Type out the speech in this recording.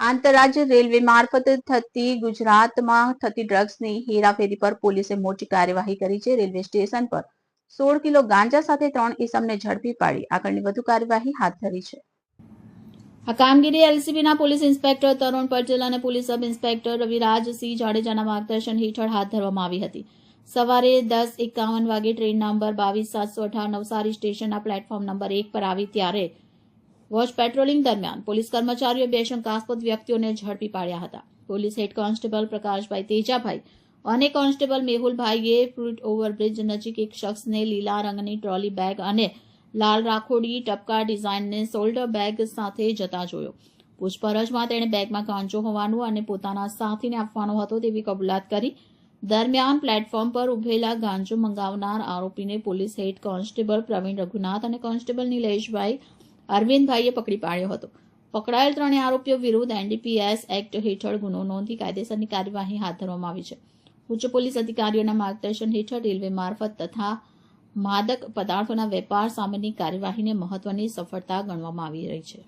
આંતરરાજ્ય રેલવે મારફત થતી ગુજરાતમાં થતી ડ્રગ્સની હેરાફેરી પર પોલીસે મોટી કાર્યવાહી કરી છે. રેલવે સ્ટેશન પર સોળ કિલો ગાંજા સાથે ત્રણ ઇસમને ઝડપી પાડી. આગળની વધુ કાર્યવાહી હાથ ધરી છે. આ કામગીરી એલસીબીના પોલીસ ઇન્સ્પેક્ટર તરુણ પટેલ અને પોલીસ સબ ઇન્સ્પેક્ટર રવિરાજસિંહ જાડેજાના માર્ગદર્શન હેઠળ હાથ ધરવામાં આવી હતી. સવારે દસ એકાવન વાગે ટ્રેન નંબર બાવીસ સાતસો અઠાર નવસારી સ્ટેશનના પ્લેટફોર્મ નંબર એક પર આવી ત્યારે વોચ પેટ્રોલિંગ દરમિયાન પોલીસ કર્મચારીઓ બે શંકાસ્પદ વ્યક્તિઓને ઝડપી પાડ્યા હતા. Police head constable Prakashbhai Tejabhai અને કોન્સ્ટેબલ મેહુલભાઈએ ફ્રૂટ ઓવરબ્રિજ નજીક એક શખ્સને લીલા રંગની ટ્રોલી બેગ અને લાલ રાખોડી ટપકા ડિઝાઇનને શોલ્ડર બેગ સાથે જતા જોયો. પૂછપરછમાં તેણે બેગમાં ગાંજો હોવાનું અને પોતાના સાથીને આપવાનો હતો તેવી કબૂલાત કરી. દરમિયાન પ્લેટફોર્મ પર ઉભેલા ગાંજો મંગાવનાર આરોપીને police head constable Praveen Raghunath અને કોન્સ્ટેબલ નિલેશભાઈ અરવિંદભાઈએ પકડી પાડ્યો હતો. પકડાયેલ ત્રણેય આરોપીઓ વિરુદ્ધ એનડીપીએસ એક્ટ હેઠળ ગુનો નોંધી કાયદેસરની કાર્યવાહી હાથ ધરવામાં આવી છે. ઉચ્ચ પોલીસ અધિકારીઓના માર્ગદર્શન હેઠળ રેલવે મારફત તથા માદક પદાર્થોના વેપાર સામેની કાર્યવાહીને મહત્વની સફળતા ગણવામાં આવી રહી છે.